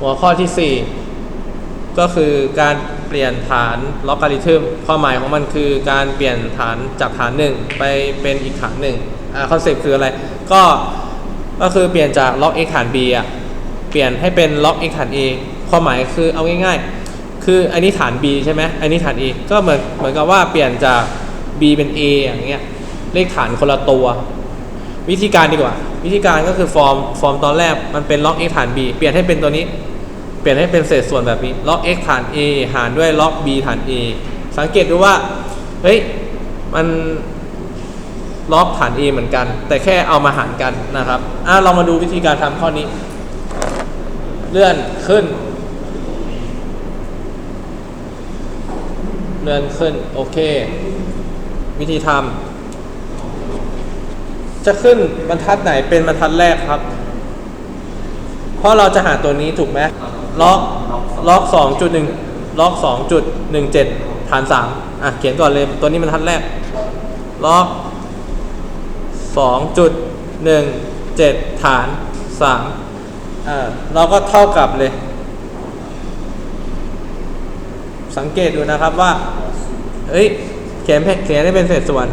หัวข้อที่ 4 ก็คือการเปลี่ยนฐานล็อการิทึมความหมายของมันคือการเปลี่ยนฐานจากฐานหนึ่งไปเป็นอีกฐานหนึ่งอ่าคอนเซ็ปต์คืออะไร ก็ก็คือเปลี่ยนจากล็อก x ฐาน b อะเปลี่ยนให้เป็นล็อก x ฐาน a ความหมายคือเอาง่ายๆ คืออันนี้ฐาน b ใช่ไหมอันนี้ฐาน a ก็เหมือนเหมือนกับว่าเปลี่ยนจาก b เป็น a อย่างเงี้ยเลขฐานคนละตัว วิธีการดีกว่า วิธีการก็คือฟอร์มฟอร์มตอนแรกมันเป็นล็อก x ฐาน b เปลี่ยนให้เป็นตัวนี้ เปลี่ยนให้เป็นเศษส่วนแบบนี้ล็อก x ฐาน a หารด้วยล็อก b ฐาน a สังเกตดูว่า เฮ้ย มันล็อกฐาน a เหมือนกัน แต่แค่เอามาหารกันนะครับอะเรามาดูวิธีการทำข้อนี้ เลื่อนขึ้น เลื่อนขึ้น โอเค วิธีทำจะขึ้นบรรทัดไหนเป็นบรรทัดแรกครับ เพราะเราจะหาตัวนี้ถูกไหม ล็อกล็อกสองจุดหนึ่งล็อกสองจุดหนึ่งเจ็ดฐานสามอะเขียนก่อนเลยตัวนี้บรรทัดแรก ล็อกสองจุดหนึ่งเจ็ดฐานสามอ่าเราก็เท่ากับเลย สังเกตดูนะครับว่า เอ้ยเขียนเขียนได้เป็นเศษส่วน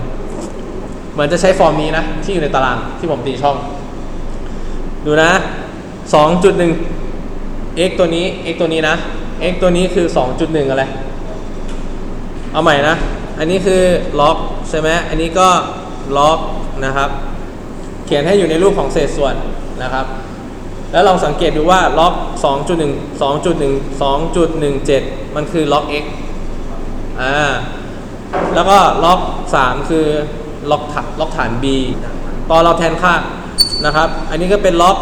เหมือนจะใช้ฟอร์มนี้นะ ที่อยู่ในตารางที่ผมตีช่อง ดูนะ2.1 x ตัวนี้ x ตัวนี้นะ x ตัวนี้คือ 2.1 อะไร เอาใหม่นะ อันนี้คือล็อกใช่ไหมอันนี้ก็ล็อกนะครับ เขียนให้อยู่ในรูปของเศษส่วนนะครับ แล้วลองสังเกตดูว่าล็อก 2.1 2.1 2.17 มันคือล็อก x อ่า แล้วก็ล็อก 3 คือล็อกฐานล็อกฐาน b ตอนเราแทนค่านะครับ อันนี้ก็เป็นล็อก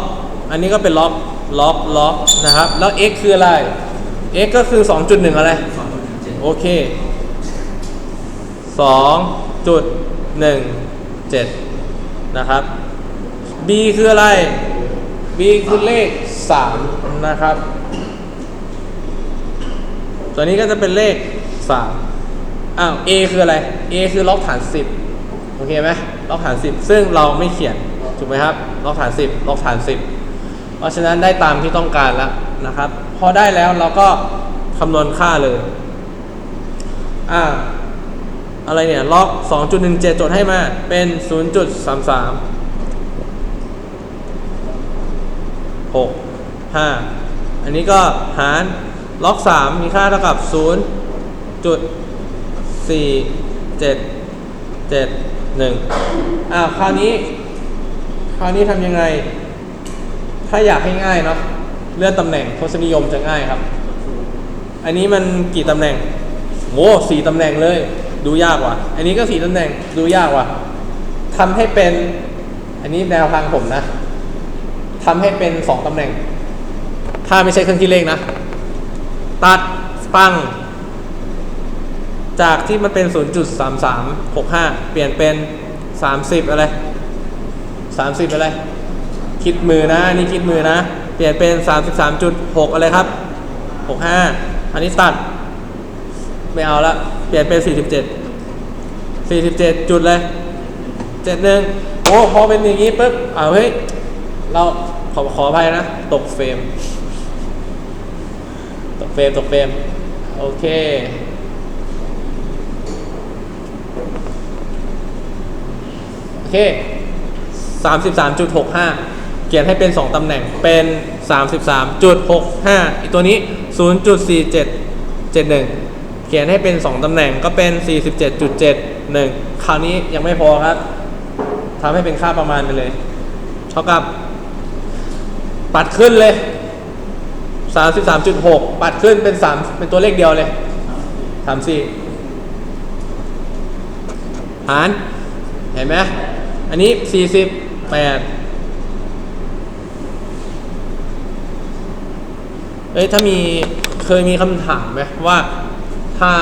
อันนี้ก็เป็นล็อก ล็อกล็อกนะครับ แล้ว x คืออะไร x ก็คือ 2.1 อะไร โอเค 2.17 นะครับ b คืออะไร b คือเลข 3 นะครับ ตัวนี้ก็จะเป็นเลข 3 อ้าว a คืออะไร a คือล็อกฐาน 10 โอเคไหมล็อกฐาน 10 ซึ่งเราไม่เขียน ถูกไหมครับ ล็อกฐาน 10 ล็อกฐาน 10เพ ราะฉะนั้นได้ตามที่ต้องการแล้วนะครับ พอได้แล้วเราก็คำนวณค่าเลย อ่า อะไรเนี่ย ล็อก 2.17 จดให้มา เป็น 0.33 6 5 อันนี้ก็หารล็อก 3 มีค่าเท่ากับ 0. จุดสี่เจ็ดเจ็ดหนึ่งอ่าคราวนี้ คราวนี้ทำยังไง ถ้าอยากให้ง่ายเนาะเลื่อนตำแหน่งทศนิยมจะง่ายครับ อันนี้มันกี่ตำแหน่งโอ้สี่ตำแหน่งเลย ดูยากว่ะ อันนี้ก็สี่ตำแหน่งดูยากว่ะทำให้เป็น อันนี้แนวทางผมนะทำให้เป็นสองตำแหน่ง ถ้าไม่ใช่เครื่องคิดเลขนะ ตัดปัง จากที่มันเป็น 0.3365 เปลี่ยนเป็น 30 อะไร 30 อะไร คิดมือนะนี่คิดมือนะ เปลี่ยนเป็น 33.6 อะไรครับ 65 อันนี้ตัด ไม่เอาละ เปลี่ยนเป็น 47 47 จุดเลย 71 โอ้พอเป็นอย่างนี้ปุ๊บเอาเฮ้ย เราขอขออภัยนะ ตกเฟรม ตกเฟรม ตกเฟรม โอเคโอเค33.65เขียนให้เป็น 2 ตำแหน่งเป็น 33.65 อีกตัวนี้ 0.4771 เขียนให้เป็น 2 ตำแหน่งก็เป็น 47.71 คราวนี้ยังไม่พอครับทำให้เป็นค่าประมาณไปเลย เท่ากับ ปัดขึ้นเลย 33.6 ปัดขึ้นเป็น 3 เป็นตัวเลขเดียวเลย34หาร เห็นไหมอันนี้ 48 เอ้ยถ้ามีเคยมีคำถามไหมว่าถ้า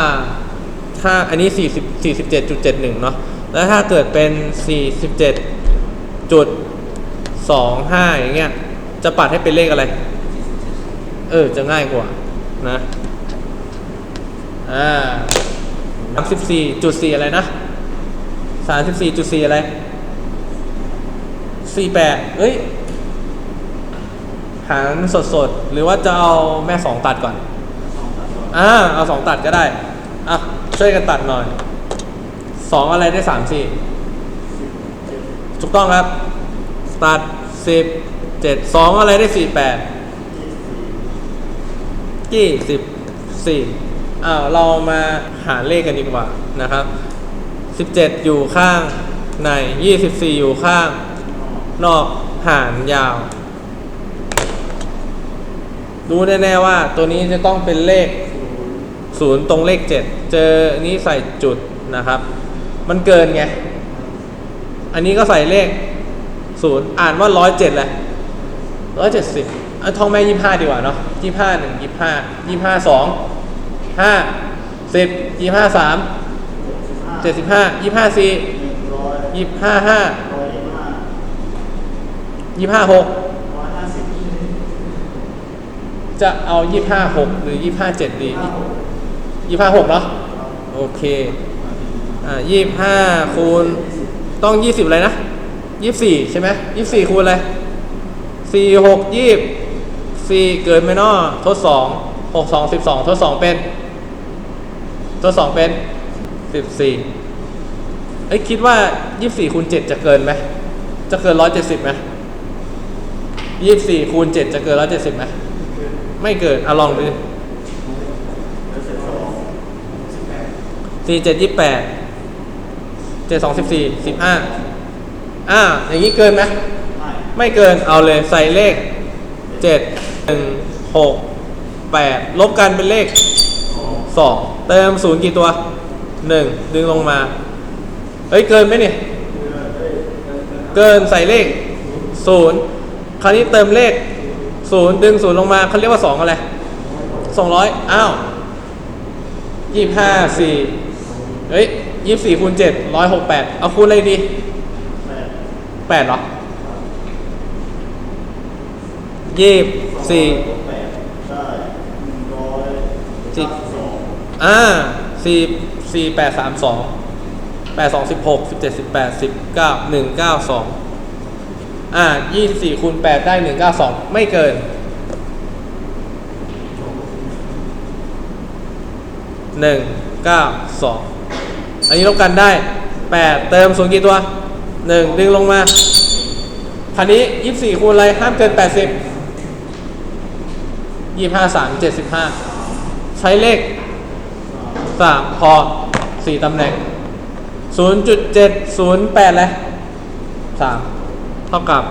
ถ้าอันนี้40 47.71 เนาะแล้วถ้าเกิดเป็น 47.25 อย่างเงี้ยจะปัดให้เป็นเลขอะไร เออ จะง่ายกว่านะอ่า34.4 อะไรนะสามสิบสี่จุดสี่อะไรสี่แปดเอ้ย หหารสดๆ หรือว่าจะเอาแม่สองตัดก่อน อ่า เอาสองตัดก็ได้ อะ ช่วยกันตัดหน่อย สองอะไรได้สามสี่ถูกต้องครับ ตัดสิบเจ็ดสองอะไรได้สี่แปดยี่สิบสี่อ้าวเรามาหาเลขกันดีกว่านะครับสิบเจ็ดอยู่ข้างในยี่สิบสี่อยู่ข้าง นอกหารยาว รู้แน่ๆว่าตัวนี้จะต้องเป็นเลข 0 ตรงเลข 7 เจอนี้ใส่จุดนะครับ มันเกินไง อันนี้ก็ใส่เลข 0 อ่านว่า 107แหละ170เอาทองแม่ 25 ดีกว่าเนาะ25 1 25 25 2 5 10 25 3 75 25 4 25 5 25 6 จ็ดสิบห้ายี่สี่ยี่ห้าห้ายี่ห้าหกจะเอายี่ห้าหกหรือยี่ห้าเจ็ดดียี่ห้าหกเนาะโอเคอ่ายี่ห้าคูณต้องยี่สิบอะไรนะยี่สี่ใช่ไหมยี่สี่คูณอะไรสี่หกยี่สี่เกินไหมเนาะทดสองหกสองสิบสองทดสองเป็น ทดสองเป็นสิบสี่เอ้ยคิดว่ายี่สี่คูณเจ็ดจะเกินไหมจะเกินร้อยเจ็ดสิบไหมยี่สี่คูณเจ็ดจะเกินร้อยเจ็ดสิบไหม ไม่เกินอะลองดูสี่เจ็ดยี่แปดเจ็ดสองสิบสี่สิบห้าอ่า อย่างนี้เกินไหมไม่เกินเอาเลยใส่เลขเจ็ดหนึ่งหกแปดลบกันเป็นเลขสองเติมศูนย์กี่ตัวหนึ่งดึงลงมา เฮ้ย เกินไหมเนี่ย เกินใส่เลขศูนย์คราวนี้เติมเลข ศูนย์ดึงศูนย์ลงมาเขาเรียกว่าสองอะไรสองร้อยอ้าวยี่ห้าสี่เฮ้ยยี่สี่คูณเจ็ดร้อยหกแปดเอาคูณอะไรดีแปดเหรอยี่สี่สิบอ่าสี่สี่แปดสามสองแปดสองสิบหกสิบเจ็ดสิบแปดสิบเก้าหนึ่งเก้าสอง อ่ายี่สิบสี่คูณแปดได้หนึ่งเก้าสองไม่เกินหนึ่งเก้าสองอันนี้ลบกันได้แปดเติมศูนย์กี่ตัวหนึ่งดึงลงมาครานี้ยี่สิบสี่คูณอะไรห้ามเกินแปดสิบยี่ห้าสามเจ็ดสิบห้าใช้เลขสามพอสี่ตำแหน่งศูนย์จุดเจ็ดศูนย์แปดเลยสาม ท่ากับ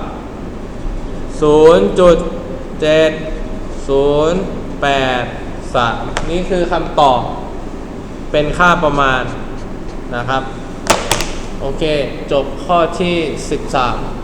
0.7083 นี่คือคำตอบเป็นค่าประมาณนะครับ โอเค จบข้อที่ 13